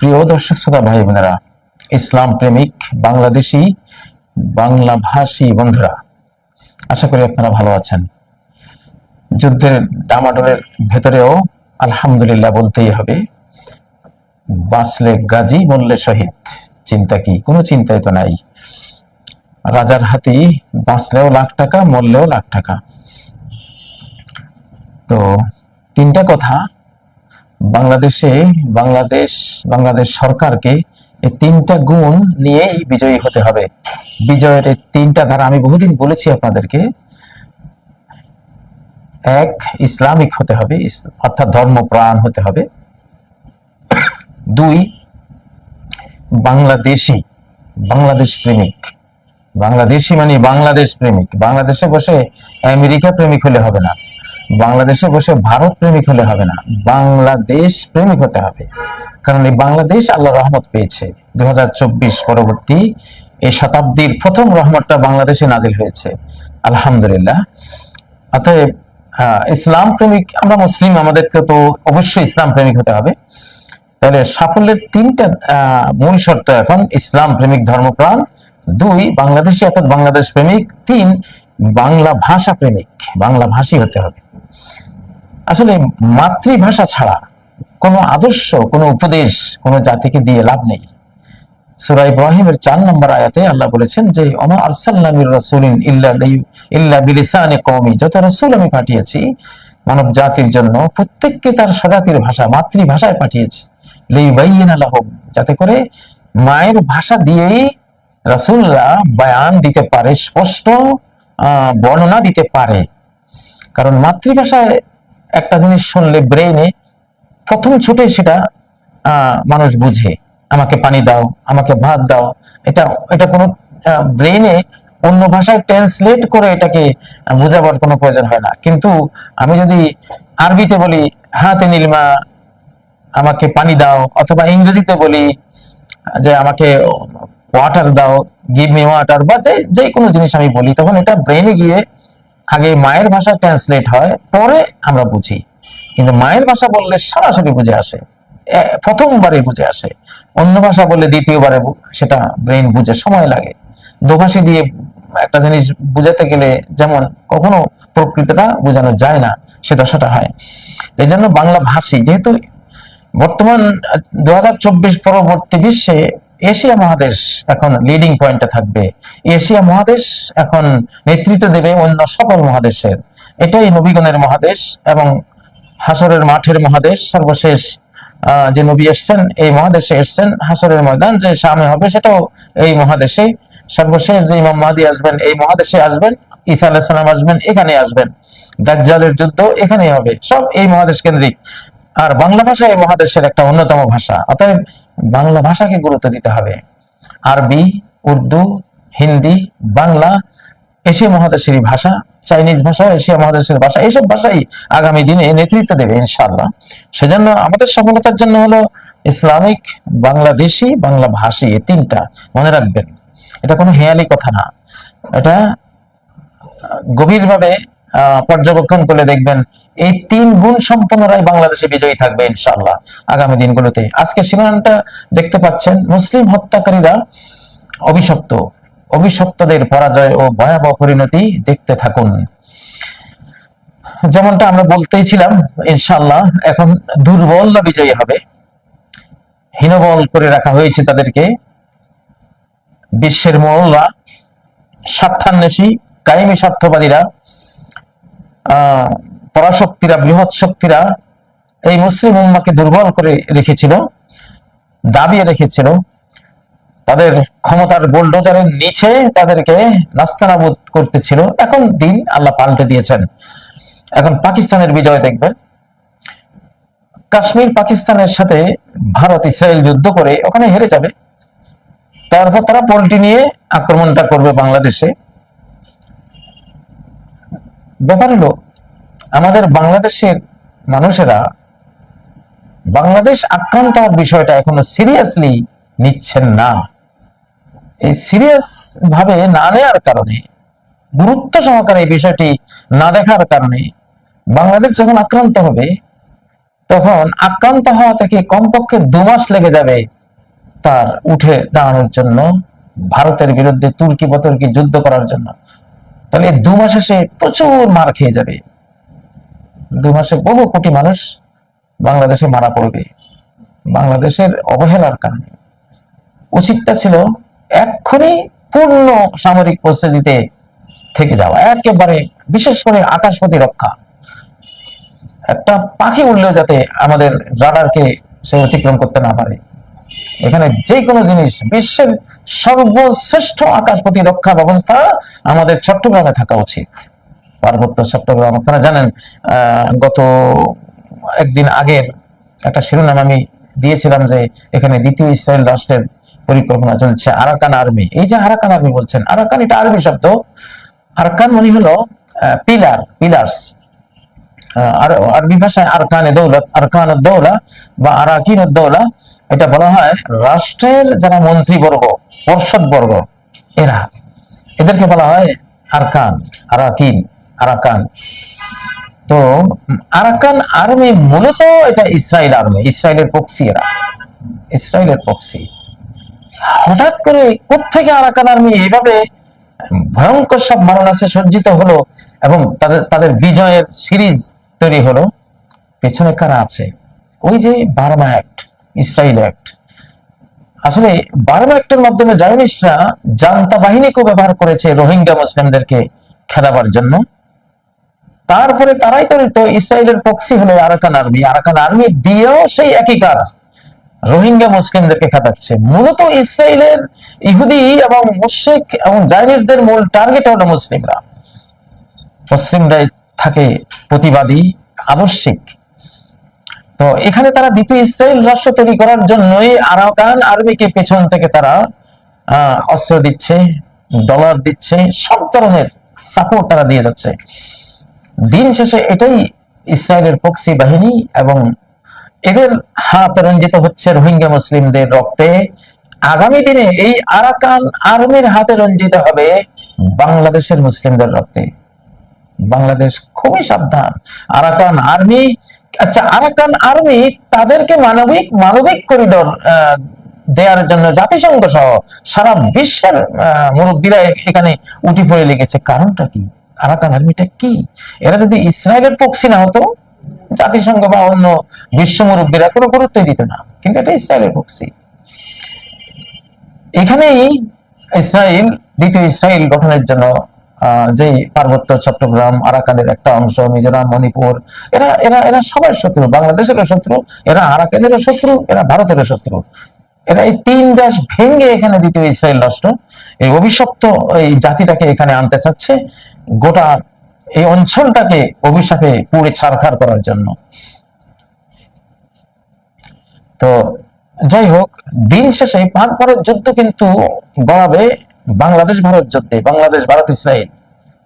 প্রিয় দর্শক, শ্রোতা ভাই বোনেরা, ইসলাম প্রেমিক, বাংলাদেশি, বাংলা ভাষী বন্ধুরা, আশা করি আপনারা ভালো আছেন। যুদ্ধের ডামাডোলের ভেতরেও আলহামদুলিল্লাহ বলতেই হবে বাঁচলে গাজী মরলে শহীদ। চিন্তা কি? কোনো চিন্তাই তো নাই। রাজার হাতি বাঁচলেও লাখ টাকা, মরলেও লাখ টাকা। তো তিনটা কথা বাংলাদেশে বাংলাদেশ বাংলাদেশ সরকারকে এই তিনটা গুণ নিয়েই বিজয়ী হতে হবে। বিজয়ের এই তিনটা ধারা আমি বহুদিন বলেছি আপনাদেরকে। এক, ইসলামিক হতে হবে অর্থাৎ ধর্মপ্রাণ হতে হবে। দুই, বাংলাদেশি, বাংলাদেশ প্রেমিক। বাংলাদেশি মানে বাংলাদেশ প্রেমিক। বাংলাদেশে বসে আমেরিকা প্রেমিক হলে হবে না। বাংলাদেশে বসে ভারত প্রেমিক হলে হবে না, বাংলাদেশ প্রেমিক হতে হবে। কারণ এই বাংলাদেশ আল্লাহ রহমত পেয়েছে। দু হাজার চব্বিশ পরবর্তী এই শতাব্দীর প্রথম রহমতটা বাংলাদেশে নাজিল হয়েছে। আলহামদুলিল্লাহ। অতএব ইসলাম প্রেমিক, আমরা মুসলিম, আমাদেরকে তো অবশ্যই ইসলাম প্রেমিক হতে হবে। তাহলে সাফল্যের তিনটা মূল শর্ত এখন, ইসলাম প্রেমিক ধর্মপ্রাণ। দুই, বাংলাদেশি অর্থাৎ বাংলাদেশ প্রেমিক। তিন, বাংলা ভাষা প্রেমিক, বাংলা ভাষী হতে হবে। আসলে মাতৃভাষা ছাড়া কোনো আদর্শ, কোনো উপদেশ, কোনো জাতিকে দিয়ে লাভ নেই। সূরা ইব্রাহিমের চার নম্বর আয়াতে আল্লাহ বলেছেন যে অমা আরসালনা মির রাসূলিন ইল্লা ইল্লা বিলিসানি কওমি। যত রাসূল আমি পাঠিয়েছি, মানব জাতির জন্য প্রত্যেককে তার স্বজাতির ভাষা, মাতৃভাষায় পাঠিয়েছি। লিইবাইয়িনা লাহুম, যাতে করে মায়ের ভাষা দিয়েই রাসূলরা বয়ান দিতে পারে, স্পষ্ট বর্ণনা দিতে পারে। কারণ মাতৃভাষায় একটা জিনিস শুনলে ব্রেইনে প্রথম ছুটে সেটা মানুষ বুঝে, আমাকে পানি দাও, আমাকে ভাত দাও। এটা এটা কোনো ব্রেইনে অন্য ভাষায় ট্রান্সলেট করে এটাকে বোঝাবার কোনো প্রয়োজন হয় না। কিন্তু আমি যদি আরবিতে বলি, হাতে নীলমা আমাকে পানি দাও, অথবা ইংরেজিতে বলি, যে, আমাকে ওয়াটার দাও গিভ মি ওয়াটার বা যে যে কোনো জিনিস আমি বলি, তখন এটা ব্রেনে গিয়ে আগে মায়ের ভাষা ট্রান্সলেট হয়, পরে আমরা বুঝি। কিন্তু মায়ের ভাষা বললে সরাসরি বুঝে আসে। প্রথমবারে বুঝে আসে। অন্য ভাষা বললে দ্বিতীয়বারে সেটা ব্রেন বুঝে সময় লাগে। দোভাষী দিয়ে একটা জিনিস বুঝাতে গেলে যেমন কখনো প্রকৃতিটা বোঝানো যায় না, সে দশাটা হয়। এই জন্য বাংলা ভাষী, যেহেতু বর্তমান দু হাজার চব্বিশ পরবর্তী বিশ্বে এশিয়া মহাদেশ এখন লিডিং পয়েন্টে থাকবে। এশিয়া মহাদেশ এখন নেতৃত্ব দেবে অন্য সকল মহাদেশের। এটাই নবীগণের মহাদেশ এবং হাসরের মাঠের মহাদেশ। সর্বশেষ যে নবী এসছেন, এই মহাদেশে এসছেন হাসরের ময়দান যে সামনে হবে সেটাও এই মহাদেশে। সর্বশেষ যে ইমাম মাহাদি আসবেন, এই মহাদেশে আসবেন, ঈসা আলাইহিস সালাম আসবেন এখানে আসবেন। দাজ্জালের যুদ্ধ এখানেই হবে। সব এই মহাদেশ কেন্দ্রিক। আর বাংলা ভাষা এই মহাদেশের একটা অন্যতম ভাষা। অতএব বাংলা ভাষাকে গুরুত্ব দিতে হবে। আরবি, উর্দু, হিন্দি, বাংলা, এশিয়া মহাদেশের ভাষা, চাইনিজ ভাষা, এশিয়া মহাদেশের ভাষা এইসব ভাষাই আগামী দিনে নেতৃত্ব দেবে ইনশাআল্লাহ। সেজন্য আমাদের সফলতার জন্য হলো ইসলামিক বাংলাদেশি বাংলা ভাষী এই তিনটা, মনে রাখবেন। এটা কোনো হেয়ালি কথা না। এটা গভীরভাবে পর্যবেক্ষণ করে দেখবেন এই তিন গুণ সম্পন্নরাই বাংলাদেশে বিজয়ী থাকবে ইনশাআল্লাহ আগামী দিনগুলোতে। আজকে শিরোনামটা দেখতে পাচ্ছেন মুসলিম হত্যাকারীরা অভিশপ্ত। অভিশপ্তদের পরাজয় ও ভয়াবহ পরিণতি দেখতে থাকুন। যেমনটা আমরা বলতেই ছিলাম ইনশাআল্লাহ এখন দুর্বলরা বিজয়ী হবে। হীনবল করে রাখা হয়েছে তাদেরকে। বিশ্বের মোড়লরা স্বার্থান্বেষী কায়েমি স্বার্থবাদীরা আহ, পরাশক্তিরা, বৃহৎ শক্তিরা এই মুসলিম উম্মাকে দুর্বল করে রেখেছিল, দাবিয়ে রেখেছিল। তাদের ক্ষমতার বোল্ডোজারের নিচে তাদেরকে নাস্তানাবুদ করতেছিল। এখন দিন আল্লাহ পাল্টে দিয়েছেন। এখন পাকিস্তানের বিজয় দেখবেন কাশ্মীর পাকিস্তানের সাথে ভারত ইসরায়েল যুদ্ধ করে ওখানে হেরে যাবে। তারপর তারা পোল্ট্রি নিয়ে আক্রমণটা করবে বাংলাদেশে। ব্যাপার হলো আমাদের বাংলাদেশের মানুষেরা বাংলাদেশ আক্রান্ত হওয়ার বিষয়টা এখনও সিরিয়াসলি নিচ্ছেন না। এই সিরিয়াস ভাবে না নেওয়ার কারণে, গুরুত্ব সহকারে এই বিষয়টি না দেখার কারণে বাংলাদেশ যখন আক্রান্ত হবে, তখন আক্রান্ত হওয়া থেকে কমপক্ষে দু মাস লেগে যাবে তার উঠে দাঁড়ানোর জন্য, ভারতের বিরুদ্ধে তুর্কি বতর্কি যুদ্ধ করার জন্য। তাহলে দু মাসে সে প্রচুর মার খেয়ে যাবে। দু মাসে বহু কোটি মানুষ বাংলাদেশে মারা পড়বে। বাংলাদেশের অবহেলার কারণে। উচিতটা ছিল এক্ষুনি পূর্ণ সামরিক প্রস্তুতিতে থেকে যাওয়া, একেবারে বিশেষ করে আকাশ প্রতিরক্ষা। একটা পাখি উঠলেও যাতে আমাদের রাডারকে সে অতিক্রম করতে না পারে। এখানে যে কোনো জিনিস, বিশ্বের সর্বশ্রেষ্ঠ আকাশ প্রতিরক্ষা ব্যবস্থা আমাদের চট্টগ্রামে থাকা উচিত। পার্বত্য চট্টগ্রাম। আপনারা জানেন গত একদিন আগের একটা শিরোনাম আমি দিয়েছিলাম যে এখানে দ্বিতীয় ইসরায়েল রাষ্ট্রের পরিকল্পনা চলছে আরাকান আর্মি। এই যে আরাকান আর্মি বলছেন, আরাকান এটা আরবি শব্দ। আরাকান মানে হলো পিলার, পিলার্স। আর আরবি ভাষায় আরকানে দৌলত আরকান দৌলা বা আরাকিন দৌলা, এটা বলা হয় রাষ্ট্রের যারা মন্ত্রীবর্গ, পর্ষদবর্গ, এরা। এদেরকে বলা হয় আরকান, আরাকিন। আরাকান। তো, আরাকান আর্মি মূলত এটা ইসরায়েল আর্মি, ইসরায়েলের পক্ষী এরা। ইসরায়েলের পক্ষী হঠাৎ করে কোত্থেকে আরাকান আর্মি এইভাবে ভয়ঙ্কর সব মারণাসে সজ্জিত হলো এবং তাদের তাদের বিজয়ের সিরিজ তৈরি হলো। পেছনে কারা আছে? ওই যে বার্মা অ্যাক্ট, ইসরায়েল অ্যাক্ট। আসলে বার্মা অ্যাক্টের মাধ্যমে জায়নিস্টরা জান্তা বাহিনীকে ব্যবহার করেছে রোহিঙ্গা মুসলিমদেরকে খেদাবার জন্য। তারপরে তারাই তো তো ইসরায়েলের পক্ষী হলো আরাকান আর্মি আরাকান আর্মি দিয়েও সেই একই কাজ। রোহিঙ্গা মুসলিমদেরকে খাটাচ্ছে। মূলত ইসরায়েলের ইহুদি এবং মুশরিক এবং জাইনিসদের মূল টার্গেট হলো মুসলিমরা। মুসলিমরাই থাকে প্রতিবাদী, আবশ্যিক। তো এখানে তারা দ্বিতীয় ইসরায়েল রাষ্ট্র তৈরি করার জন্যই আরাকান আর্মিকে পেছন থেকে তারা অস্ত্র দিচ্ছে ডলার দিচ্ছে, সব ধরনের সাপোর্ট তারা দিয়ে যাচ্ছে। দিন শেষে এটাই ইসরায়েলের পক্ষী বাহিনী এবং এদের হাত রঞ্জিত হচ্ছে রোহিঙ্গা মুসলিমদের রক্তে। আগামী দিনে এই আরাকান আর্মির হাতে রঞ্জিত হবে বাংলাদেশের মুসলিমদের রক্তে। বাংলাদেশ খুবই সাবধান। আরাকান আর্মি আচ্ছা আরাকান আর্মি তাদেরকে মানবিক মানবিক করিডোর দেওয়ার জন্য জাতিসংঘ সহ সারা বিশ্বের মুরব্বীরা এখানে উঠি পড়ে লেগেছে। কারণটা কি? আরাকান আর্মিটা কি? এরা যদি ইসরায়েলের পক্ষী না হতো, জাতিসংঘ বা অন্য বিশ্ব মুরব্বীরা কোনো গুরুত্বই দিত না। কিন্তু এটা ইসরায়েলের পক্ষী এখানেই ইসরায়েল, দ্বিতীয় ইসরায়েল গঠনের জন্য যেই পার্বত্য চট্টগ্রাম, আরাকানের একটা অংশ, মিজোরাম, মণিপুর, এরা এরা এরা সবার শত্রু, বাংলাদেশেরও শত্রু, এরা আরাকানেরও শত্রু, এরা ভারতেরও শত্রু। এরা এই তিন দেশ ভেঙে এখানে দ্বিতীয় ইসরায়েল রাষ্ট্র এই অভিশপ্ত এই জাতিটাকে এখানে আনতে চাচ্ছে। গোটা এই অঞ্চলটাকে অভিশাপে পুড়ে ছারখার করার জন্য। তো যাই হোক, দিন শেষে পাক ভারত যুদ্ধ কিন্তু গড়াবে বাংলাদেশ ভারত যুদ্ধে, বাংলাদেশ, ভারত, ইসরায়েল।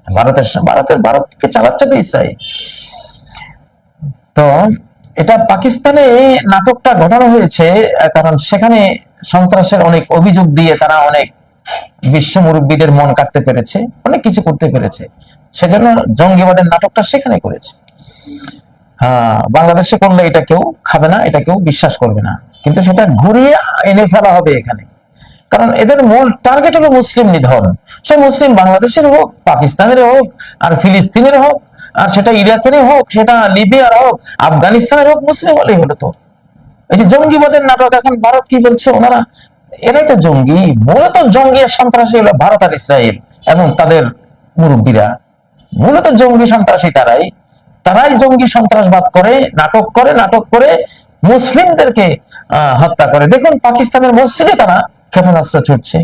ভারতের ভারতের ভারতকে চালাচ্ছে তো ইসরায়েল। তো এটা পাকিস্তানে এই নাটকটা ঘটানো হয়েছে, কারণ সেখানে সন্ত্রাসের অনেক অভিযোগ দিয়ে তারা অনেক বিশ্ব মুরব্বীদের মন কাটতে পেরেছে, অনেক কিছু করতে পেরেছে। সেজন্য জঙ্গিবাদের নাটকটা সেখানে করেছে। হ্যাঁ বাংলাদেশে করলে এটা কেউ খাবে না, এটা কেউ বিশ্বাস করবে না। কিন্তু সেটা ঘুরিয়ে এনে ফেলা হবে এখানে। কারণ এদের মূল টার্গেট হলো মুসলিম নিধন। সে মুসলিম বাংলাদেশের হোক, পাকিস্তানের হোক, আর ফিলিস্তিনের হোক, আর সেটা ইরাকের হোক, সেটা লিবিয়ার হোক, আফগানিস্তানের হোক, মুসলিম হলেই হলো তো। এই যে জঙ্গিবাদের নাটক এখন ভারত কি বলছে? ওনারা এরাই তো জঙ্গি। মূলত জঙ্গি আর সন্ত্রাসী হলো ভারত আর ইসরায়েল এবং তাদের মুরব্বীরা। মূলত জঙ্গি সন্ত্রাসী তারাই। তারাই জঙ্গি সন্ত্রাসবাদ করে, নাটক করে নাটক করে মুসলিমদেরকে হত্যা করে। দেখুন, পাকিস্তানের মসজিদে তারা ক্ষেপণাস্ত্র ছুটছে।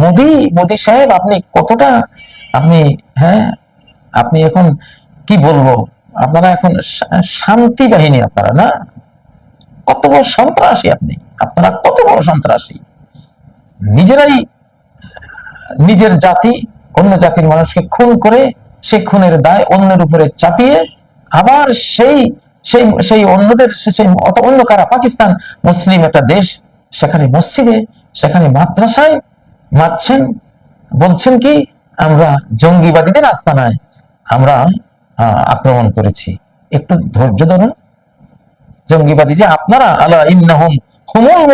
মোদি মোদি সাহেব, আপনি কতটা, আপনি হ্যাঁ আপনি এখন কি বলব? আপনারা এখন শান্তি বাহিনী আপনারা, না? কত বড় সন্ত্রাসী আপনি। আপনারা কত বড় সন্ত্রাসী? নিজেরাই, নিজের জাতি, অন্য জাতির মানুষকে খুন করে সে খুনের দায় অন্যের উপরে চাপিয়ে আবার সেই সেই সেই অন্যদের, সেই অন্য কারা? পাকিস্তান মুসলিম একটা দেশ, সেখানে মসজিদে, সেখানে মাদ্রাসায় মারছেন। বলছেন কি, আমরা জঙ্গিবাদীদের আস্তানায়, আমরা আক্রমণ করেছি। একটু ধৈর্য ধরুন। জঙ্গিবাদী যে আপনারা, আল্লাহ হুমুল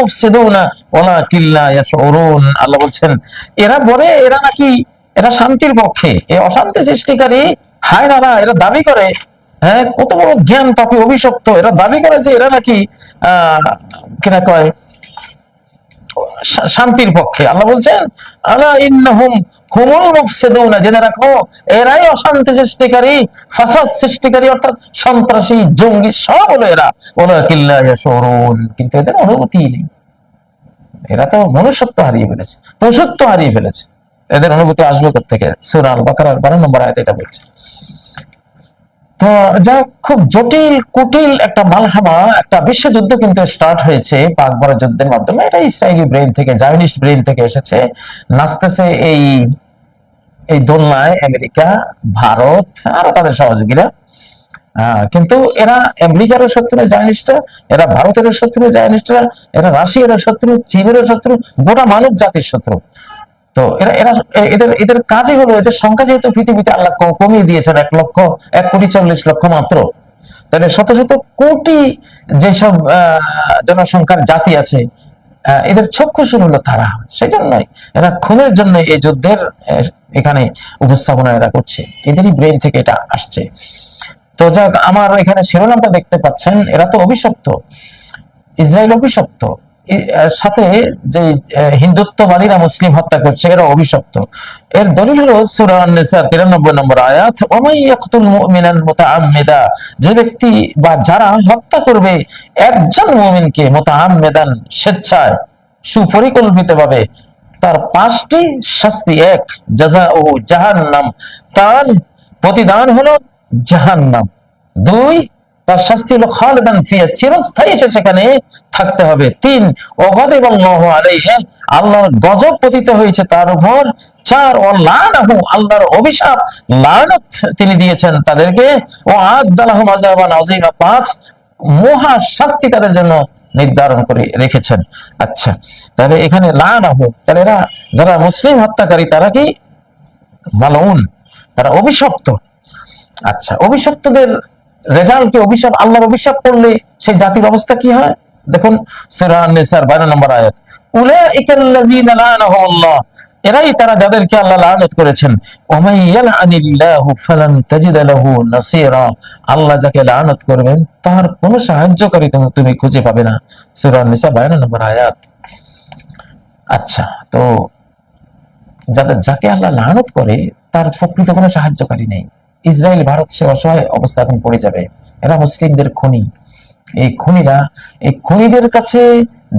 কিল্লা ইয়াশউরুন, আল্লাহ বলছেন, এরা বলে এরা নাকি, এরা শান্তির পক্ষে এই অশান্তি সৃষ্টিকারী, হায় নারা এরা দাবি করে হ্যাঁ কত বড় জ্ঞান, পাপি অভিশপ্ত, এরা দাবি করে যে এরা নাকি, আহ কিনা কয় শান্তির পক্ষে। আল্লাহ বলছেন, আলা ইন্নাহুম হুমুল জেনে রাখো, এরাই অশান্তি সৃষ্টিকারী, ফাসাদ সৃষ্টিকারী, অর্থাৎ সন্ত্রাসী, জঙ্গি, সব হলো এরা। ওলা কিল্লা ইয়াশুরুন। কিন্তু এদের অনুভূতি নেই। এরা তো মনুষ্যত্ব হারিয়ে ফেলেছে পশুত্ব হারিয়ে ফেলেছে। এদের অনুভূতি আসবে থেকে সূরা আল বাকারার 12 নম্বর আয়াতে এটা বলছে। যা খুব জটিল, কুটিল একটা মালহামা, একটা বিশ্বযুদ্ধ কিন্তু স্টার্ট হয়েছে পাকবড় যুদ্ধের মাধ্যমে। এটা ইসরায়েলি ব্রেন থেকে জায়নিস্ট ব্রেন থেকে এসেছে। নাচতেছে এই এই দোলনায় আমেরিকা, ভারত, আরও তাদের সহযোগীরা। কিন্তু এরা আমেরিকারও শত্রু জায়নিস্টরা এরা ভারতের শত্রু জায়নিস্টরা এরা রাশিয়ার শত্রু চীনের শত্রু, গোটা মানব জাতির শত্রু। তো এরা এরা এদের এদের কাজই হলো, এদের সংখ্যা যেহেতু পৃথিবীতে আল্লাহ কমিয়ে দিয়েছেন এক লক্ষ, এক কোটি চল্লিশ লক্ষ মাত্র, তাহলে শত শত কোটি যেসব জনসংখ্যার জাতি আছে এদের চক্ষুসুর হলো তারা সেই জন্যই এরা খুনের জন্য এই যুদ্ধের এখানে উপস্থাপনা এরা করছে, এদেরই ব্রেন থেকে এটা আসছে। তো যাক, আমার এখানে শিরোনামটা দেখতে পাচ্ছেন, এরা তো অভিশপ্ত, ইসরায়েল অভিশপ্ত সাথে যে হিন্দুত্ববাদীরা মুসলিম হত্যা করছে, এরা অভিশপ্ত। এর দলিল হলো সূরা আন-নিসা 93 নম্বর আয়াত ওমাই ইয়াকতুল মুমিনান মুতাআম্মিদা যে ব্যক্তি বা যারা হত্যা করবে, একজন মুমিনকে মুতাআম্মিদান, স্বেচ্ছায়, সুপরিকল্পিতভাবে, তার পাঁচটি শাস্তি এক জাযাউ জাহান্নাম তার প্রতিদান হলো জাহান্নাম। দুই তার শাস্তি হলো খালেদান ফিয়া, চিরস্থায়ী সে সেখানে থাকতে হবে। তিন অগদেব আল্লাহ আলাইহি, আল্লাহর গজব পতিত হয়েছে তার উপর। চার ও লানাহু আল্লাহর অভিশাপ, লানত তিনি দিয়েছেন তাদেরকে। ও আদালাহু আযাবান আযীমা, পাঁচ, মহা শাস্তি তাদের জন্য নির্ধারণ করে রেখেছেন। আচ্ছা তাহলে এখানে লানাহু, তাহলে এরা যারা মুসলিম হত্যাকারী, তারা কি? মালউন, তারা অভিশপ্ত। আচ্ছা অভিশপ্তদের রেজাল্ট কি অভিশাপ, আল্লাহর অভিশাপ করলে সেই জাতির অবস্থা কি হয়? দেখুন, সূরা আন-নিসার 12 নম্বর আয়াত। উলাইকাল্লাযীনা এরাই তারা যাদেরকে আল্লাহ লানত করেছেন। আল্লাহ যাকে লানত করবেন, তার কোনো সাহায্যকারী তুমি খুঁজে পাবে না। সূরা আন-নিসা 52 নম্বর আয়াত। আচ্ছা তো যাদের, যাকে আল্লাহ লানত করে, তার প্রকৃত কোনো সাহায্যকারী নেই। ইসরায়েল ভারত সে অসহায় অবস্থা এখন পড়ে যাবে। এরা মুসলিমদের খনি। এই খনিরা, এই খনিদের কাছে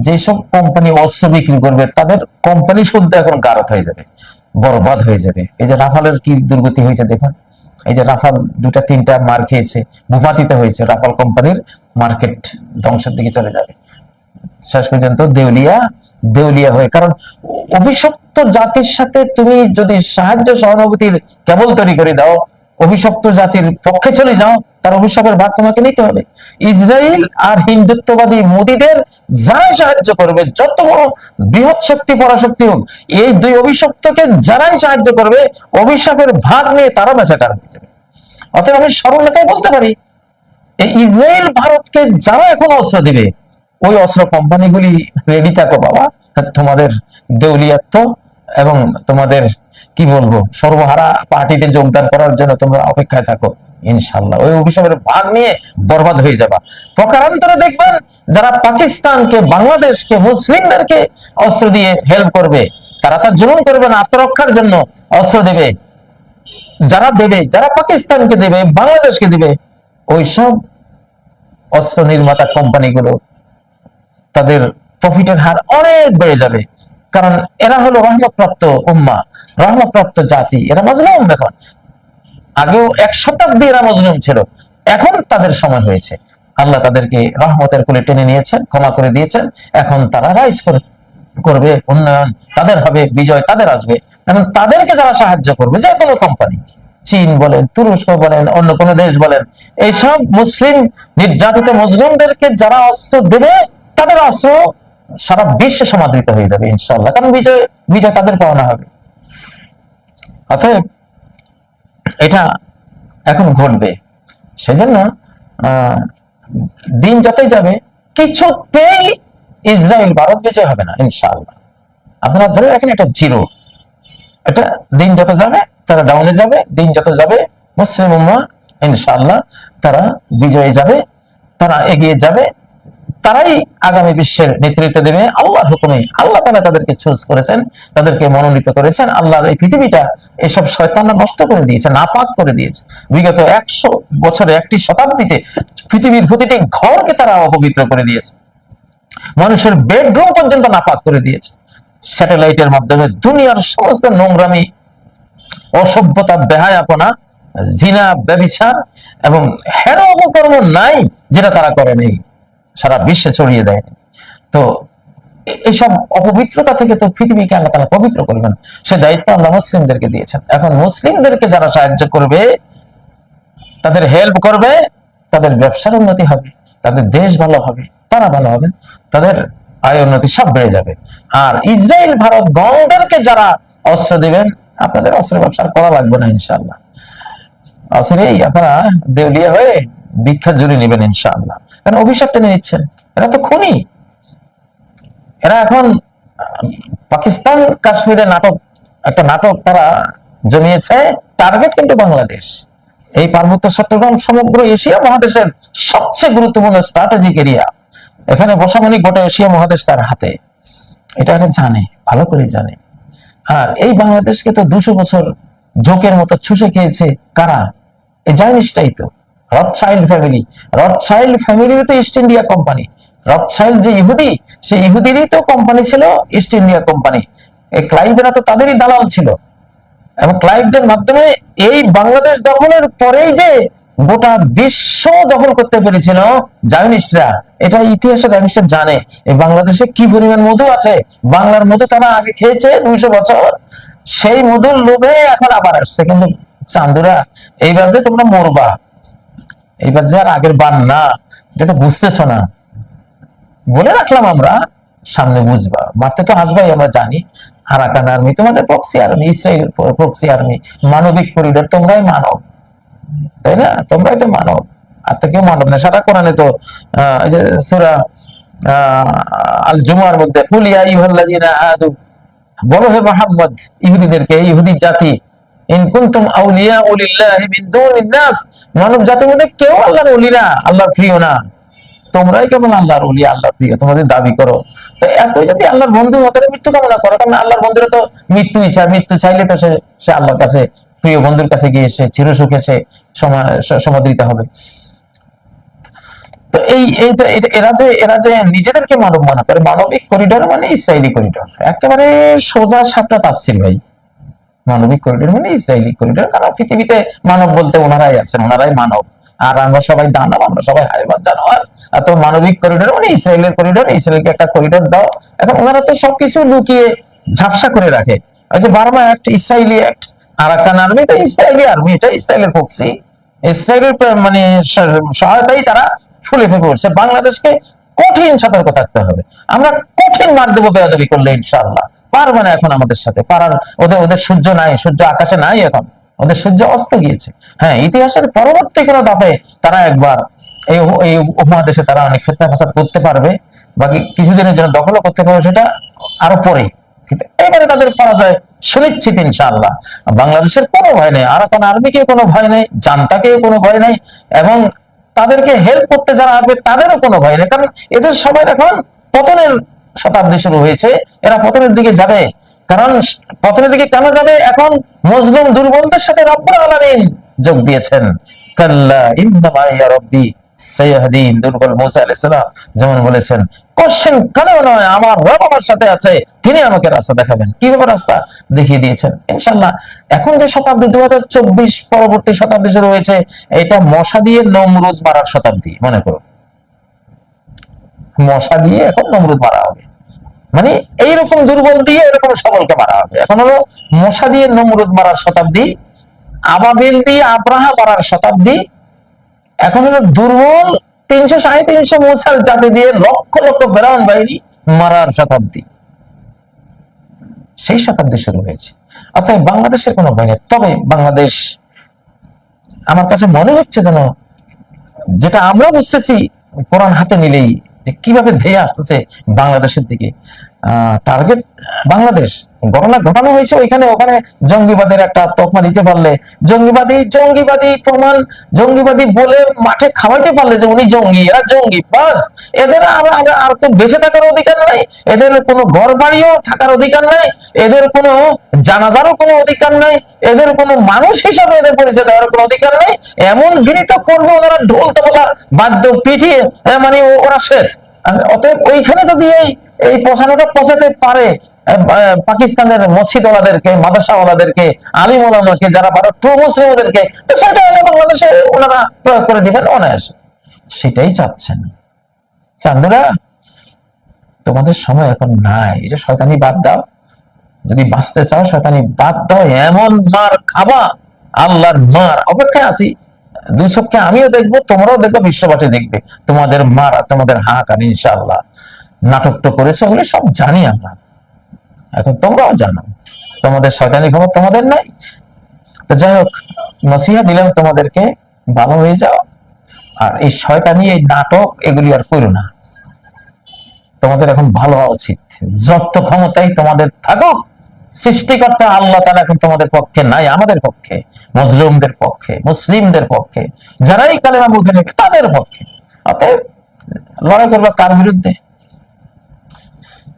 যেসব কোম্পানি অস্ত্র বিক্রি করবে, তাদের কোম্পানি শুদ্ধ এখন গারত হয়ে যাবে, বরবাদ হয়ে যাবে। এই যে রাফালের কি দুর্গতি হয়েছে দেখুন। এই যে রাফাল দুটা তিনটা মার খেয়েছে, ভূপাতিত হয়েছে, রাফাল কোম্পানির মার্কেট ধ্বংসের দিকে চলে যাবে। শেষ পর্যন্ত দেউলিয়া দেউলিয়া হয়ে কারণ অভিশপ্ত জাতির সাথে তুমি যদি সাহায্য, সহানুভূতির কেবল তৈরি করে দাও অভিশপ্ত জাতির পক্ষে চলে যাও, তার অভিশাপের ভাগ তোমাকে নিতে হবে। ইসরায়েল আর হিন্দুত্ববাদী মোদীদের যারাই সাহায্য করবে, যত বড় বৃহৎ শক্তি, পরাশক্তি হোক, এই দুই অভিশপ্তকে যারাই সাহায্য করবে, অভিশাপের ভাগ নিয়ে তারা বেচাকার হয়ে যাবে। অতএব আমি সরলতায় বলতে পারি ইসরায়েল ভারতকে যারা এখন অস্ত্র দিবে, ওই অস্ত্র কোম্পানিগুলি রেডি থাকো বাবা, তোমাদের দেউলিয়াত্ব এবং তোমাদের, কি বলব, সর্বহারা পার্টিতে যোগদান করার জন্য তোমরা অপেক্ষায় থাকো ইনশাল্লাহ ওই অভিশাপের ভাগ নিয়ে বরবাদ হয়ে যাবা। প্রকারান্তরে দেখবেন যারা পাকিস্তানকে, বাংলাদেশকে, মুসলিমদেরকে অস্ত্র দিয়ে হেল্প করবে, তারা তার জুলুম করবে না, আত্মরক্ষার জন্য অস্ত্র দেবে। যারা দেবে, যারা পাকিস্তানকে দেবে, বাংলাদেশকে দেবে, ওই সব অস্ত্র নির্মাতা কোম্পানিগুলো তাদের প্রফিটের হার অনেক বেড়ে যাবে। কারণ এরা হলো রহমতপ্রাপ্ত উম্মা, রহমতপ্রাপ্ত জাতি, এরা মজলুম এখন। আগেও এক শতাব্দী এরা মজলুম ছিল, এখন তাদের সময় হয়েছে। আল্লাহ তাদেরকে রহমতের কোলে টেনে নিয়েছেন, ক্ষমা করে দিয়েছেন, এখন তারা রাইজ করে, করবে, উন্নয়ন তাদের হবে, বিজয় তাদের আসবে। এখন তাদেরকে যারা সাহায্য করবে, যে কোনো কোম্পানি চীন বলেন, তুরস্ক বলেন, অন্য কোনো দেশ বলেন, এইসব মুসলিম নির্যাতিত মুসলিমদেরকে যারা অস্ত্র দেবে, তাদের অস্ত্র সারা বিশ্বে সমাদৃত হয়ে যাবে ইনশাল্লাহ কারণ বিজয় বিজয় তাদের পাওনা হবে। অতএব এটা এখন ঘটবে। সেজন্য দিন যতই যাবে, কিছুতেই ইসরায়েল ভারত বিজয় হবে না, ইনশাআল্লাহ। আপনারা ধরে রাখেন, এটা জিরো। এটা দিন যত যাবে, তারা ডাউনে যাবে। দিন যত যাবে, মুসলিম উম্মা ইনশাআল্লাহ, তারা বিজয়ে যাবে, তারা এগিয়ে যাবে। তারাই আগামী বিশ্বের নেতৃত্ব দেবে। আল্লাহর হুকুমে আল্লাহ তারা তাদেরকে চুজ করেছেন, তাদেরকে মনোনীত করেছেন। আল্লাহর এই পৃথিবীটা এসব শয়তানরা নষ্ট করে দিয়েছে, নাপাক করে দিয়েছে। বিগত একশো বছরে একটি শতাব্দীতে পৃথিবীর প্রতিটি ঘরকে তারা অপবিত্র করে দিয়েছে। মানুষের বেডরুম পর্যন্ত নাপাক করে দিয়েছে। স্যাটেলাইটের মাধ্যমে দুনিয়ার সমস্ত নোংরামি, অসভ্যতা, বেহায়াপনা, জিনা, ব্যবিচার এবং হেরো অপকর্ম নাই যেটা তারা করে নেই। সারা বিশ্বে ছড়িয়ে দেয়। তো এইসব অপবিত্রতা থেকে তো পৃথিবীকে আল্লাহ তারা পবিত্র করবেন। সে দায়িত্ব আল্লাহ মুসলিমদেরকে দিয়েছেন। এখন মুসলিমদেরকে যারা সাহায্য করবে, তাদের হেল্প করবে, তাদের ব্যবসার উন্নতি হবে, তাদের দেশ ভালো হবে, তারা ভালো হবে, তাদের আয় উন্নতি সব বেড়ে যাবে। আর ইসরায়েল, ভারত গণদেরকে যারা অস্ত্র দিবেন, আপনাদের অস্ত্র ব্যবসা করা লাগবে না ইনশাআল্লাহ। আসলেই আপনারা দেউলিয়া হয়ে ভিক্ষা জুড়ে নেবেন ইনশাআল্লাহ। কারণ অভিশাপ টেনে নিচ্ছেন। এরা তো খুনি। এরা এখন, পাকিস্তান কাশ্মীরে নাটক, একটা নাটক তারা জমিয়েছে, টার্গেট কিন্তু বাংলাদেশ। এই পার্বত্য চট্টগ্রাম, সমগ্র এশিয়া মহাদেশের সবচেয়ে গুরুত্বপূর্ণ স্ট্র্যাটেজিক এরিয়া এখানে বসা গোটা এশিয়া মহাদেশ তার হাতে। এটা এরা জানে, ভালো করে জানে। আর এই বাংলাদেশকে তো দুশো বছর জোকের মতো ছুষে খেয়েছে কারা? এই জাইনিসটাই তো। রথ চাইল্ড ফ্যামিলি রথ চাইল্ড ফ্যামিলির তো East India company Rothschild যে ইহুদি সেই ইহুদিরই তো কোম্পানি ছিল ইস্ট ইন্ডিয়া কোম্পানি এই ক্লাইভেরা তো তাদেরই দালাল ছিল। এবং ক্লাইভদের মাধ্যমে এই বাংলাদেশ দখলের পরেই যে গোটা বিশ্ব দখল করতে পেরেছিল জায়নিস্টরা এটা ইতিহাসে জায়নিস্টরা জানে। এই বাংলাদেশে কি পরিমাণ মধু আছে? বাংলার মধু তারা আগে খেয়েছে দুইশো বছর। সেই মধুর লোভে এখন আবার আসছে। কিন্তু চান্দুরা, এইবার যে তোমরা মরবা এইবার যে আর আগের বান না এটা তো বুঝতেছো না। বলে রাখলাম আমরা সামনে বুঝবা। মারতে তো আসবাই আমরা জানি। আরাকান আর্মি তোমাদের proxy army Israel proxy army মানবিক করিডোর তোমরাই মানব। তাই না? তোমরাই তো মানব। আর তো কেউ মানব না। সারা কোরআনে তো আহ, যে সুরা আল জুমার মধ্যে বলো হে মোহাম্মদ ইহুদিদেরকে ইহুদি জাতি মিন মানব জাতির মধ্যে কেউ আল্লাহর আল্লাহর প্রিয় না। তোমরাই আল্লাহর প্রিয়, তোমাদের দাবি করো। তো এত যদি আল্লাহর বন্ধু হতে মৃত্যু কামনা করো, কারণ আল্লাহর বন্ধুরা তো মৃত্যু ইচ্ছা, মৃত্যু চাইলে তো সে আল্লাহর কাছে, প্রিয় বন্ধুর কাছে গিয়ে সে চিরসুখে সে সমা- সমাদৃত হবে। তো এই এই তো এরা যে এরা যে নিজেদেরকে মানব মনে করে, মানবিক করিডোর মানে ইসরায়েলি করিডোর। একেবারে সোজা সাপটা তাপসিল ভাই। মানবিক করিডোর মানে ইসরায়েলি করিডোর কারণ পৃথিবীতে মানব বলতে ওনারাই আছেন, ওনারাই মানব। আর আমরা সবাই দানব, আমরা সবাই হাইবাদ জানোয়ার। আর তো মানবিক করিডোর মানে ইসরায়েলের করিডোর ইসরায়েলকে একটা করিডোর দাও। এখন ওনারা তো সবকিছু লুকিয়ে ঝাপসা করে রাখে। ওই যে Burma act Israeli act Arakan army তো ইসরায়েলি আর্মি এটা ইসরায়েলের পক্ষে ইসরায়েলের মানে সহায়তাই তারা ফুলে ফেপে উঠছে। বাংলাদেশকে কঠিন সতর্ক থাকতে হবে। আমরা কঠিন মার দেবো বেয়াদবি করলে ইনশাআল্লাহ। পারবে না এখন আমাদের সাথে। পারার ওদের ওদের সূর্য নাই, সূর্য আকাশে নাই এখন। ওদের সূর্য অস্ত গিয়েছে। হ্যাঁ ইতিহাসের পরবর্তী কোনো ধাপে তারা একবার এই এই উপমহাদেশে তারা অনেক ফেতনা ফাসাদ করতে পারবে। বাকি কিছুদিনের জন্য দখলও করতে পারবে সেটা আরও পরে কিন্তু এবারে তাদের পরাজয় সুনিশ্চিত ইনশাআল্লাহ। বাংলাদেশের কোনো ভয় নেই আর আরাকান আর্মিকে কোনো ভয় নেই, জান্তাকেও কোনো ভয় নেই, এবং তাদেরকে হেল্প করতে যারা আসবে, তাদেরও কোনো ভয় নেই। কারণ এদের সবাই এখন পতনের শতাব্দী শুরু হয়েছে। এরা পতনের দিকে যাবে। কারণ পতনের দিকে কেন যাবে? এখন মজলুম দুর্বলদের সাথে রব্বুল আলামিন যোগ দিয়েছেন। কাল্লা ইন্নামা ইয়া রব্বি সাইয়াহদিন, দুর্বল মুসা আলাইহিস যেমন বলেছেন কোশ্চেন কেন নয়, আমার রব আমার সাথে আছে, তিনি আমাকে রাস্তা দেখাবেন। কীভাবে রাস্তা? দেখিয়ে দিয়েছেন। ইনশাআল্লাহ, এখন যে শতাব্দী দু পরবর্তী শতাব্দী শুরু হয়েছে, এটা মশা দিয়ে নমরুদ মারার শতাব্দী, মনে করো। মশা দিয়ে এখন নমরুদ মারা হবে। মানে এইরকম দুর্বল দিয়ে এরকম সবলকে মারা হবে। এখন হলো মশা দিয়ে নমরুদ মারার শতাব্দী, আবাবিল দিয়ে আব্রাহা মারার শতাব্দী, এখন হলো দুর্বল তিনশো, সাড়ে তিনশো মশাল জাতি দিয়ে লক্ষ লক্ষ ফেরাউন বাহিনী মারার শতাব্দী। সেই শতাব্দী শুরু হয়েছে। অর্থাৎ বাংলাদেশের কোনো ভয় তবে বাংলাদেশ, আমার কাছে মনে হচ্ছে যেন যেটা আমরা বুঝতেছি, কোরআন হাতে নিলেই যে কীভাবে ধেয়ে আসতেছে বাংলাদেশের দিকে। টার্গেট বাংলাদেশ। ঘটনা ঘটানো হয়েছে ওইখানে, ওখানে জঙ্গিবাদের একটা তকমা দিতে পারলে। জঙ্গিবাদী জঙ্গিবাদী প্রমাণ, জঙ্গিবাদী বলে মাঠে খাওয়াইতে পারলে যে উনি জঙ্গি, এরা জঙ্গি, বাস। এদের আর তো বেঁচে থাকার অধিকার নাই, এদের কোনো ঘর বাড়িও থাকার অধিকার নাই, এদের কোনো জানাজারও কোনো অধিকার নাই, এদের কোনো মানুষ হিসাবে এদের পরিচয় দেওয়ার কোনো অধিকার নেই। এমন ঘৃণিত করবে ওনারা ঢোল তবলা বাদ্য পিঠিয়ে মানে ওরা শেষ। অতএব ওইখানে যদি এই এই পচানোটা পচাতে পারে পাকিস্তানের মসজিদওয়ালাদেরকে, মাদ্রাসাওয়ালাদেরকে, আলিমওয়ালাদেরকে, যারা ভারত ট্রু মুসলিমদেরকে, তো সেটা বাংলাদেশে ওনারা প্রয়োগ করে দিবেন অনায়াসে। সেটাই চাচ্ছেন। চান্দরা তোমাদের সময় এখন নাই যে শয়তানি বাদ দাও। যদি বাঁচতে চাও, শয়তানি বাদ দাও, এমন মার খাবা, আল্লাহর মার। অপেক্ষায় আছি, দুই চোখকে আমিও দেখব, তোমরাও দেখব, বিশ্ববাসী দেখবে। তোমাদের মার তোমাদের হাঁকার ইনশাআল্লাহ। নাটকটা করেছে বলে সব জানি আমরা। এখন তোমরাও জানো, তোমাদের শয়তানি খবর তোমাদের নাই। তো যাই হোক, নসিহা দিলাম তোমাদেরকে, ভালো হয়ে যাও। আর এই শয়তানি, এই নাটক, এগুলি আর করো না। তোমাদের এখন ভালো হওয়া উচিত। যত ক্ষমতাই তোমাদের থাকুক, সৃষ্টিকর্তা আল্লাহ তারা এখন তোমাদের পক্ষে নাই, আমাদের পক্ষে, মুসলিমদের পক্ষে মুসলিমদের পক্ষে। যারাই কালেমা মুখে নেবে তাদের পক্ষে। অতএব লড়াই করবে কার বিরুদ্ধে?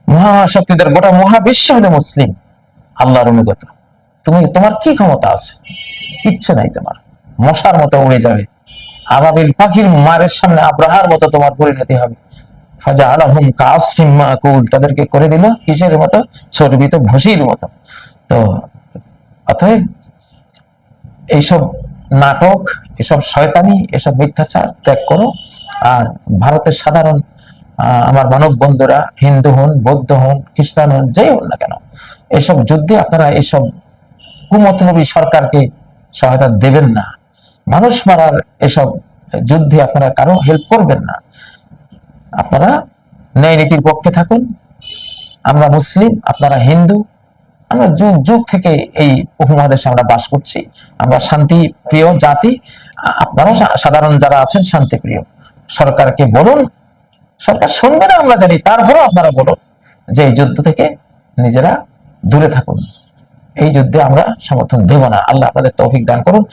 মহাশক্তিদের গোটা মহাবিশ্ব হলে মুসলিম। আল্লাহর অনুগত। তুমি, তোমার কি ক্ষমতা আছে? কিচ্ছু নাই তোমার। মশার মতো উড়ে যাবে। আবাবিল পাখির মারের সামনে আব্রাহার মতো তোমার পরিণতি হবে। ফাজা আলহম তাদেরকে করে দিল কিসের মতো? চর্বিত ভুসির মতো। তো, অতএব এইসব নাটক, এসব শয়তানি, এসব মিথ্যাচার ত্যাগ করো। আর ভারতের সাধারণ আমার মানব বন্ধুরা, হিন্দু হন, বৌদ্ধ হন, খ্রিস্টান হন, যেই হন না কেন, এসব যুদ্ধে আপনারা এসব কুমতলবী সরকারকে সহায়তা দেবেন না। মানুষ মারার এসব যুদ্ধে আপনারা কারও হেল্প করবেন না। আপনারা ন্যায় নীতির পক্ষে থাকুন। আমরা মুসলিম, আপনারা হিন্দু, আমরা যুগ যুগ থেকে এই উপমহাদেশে আমরা বাস করছি। আমরা শান্তি প্রিয় জাতি আপনারাও সাধারণ যারা আছেন, শান্তি প্রিয়। সরকারকে বলুন সরকার শুনবে না আমরা জানি, তারপরও আপনারা বলো যে এই যুদ্ধ থেকে নিজেরা দূরে থাকুন। এই যুদ্ধে আমরা সমর্থন দেব না। আল্লাহ আপনাদের তৌফিক দান করুন।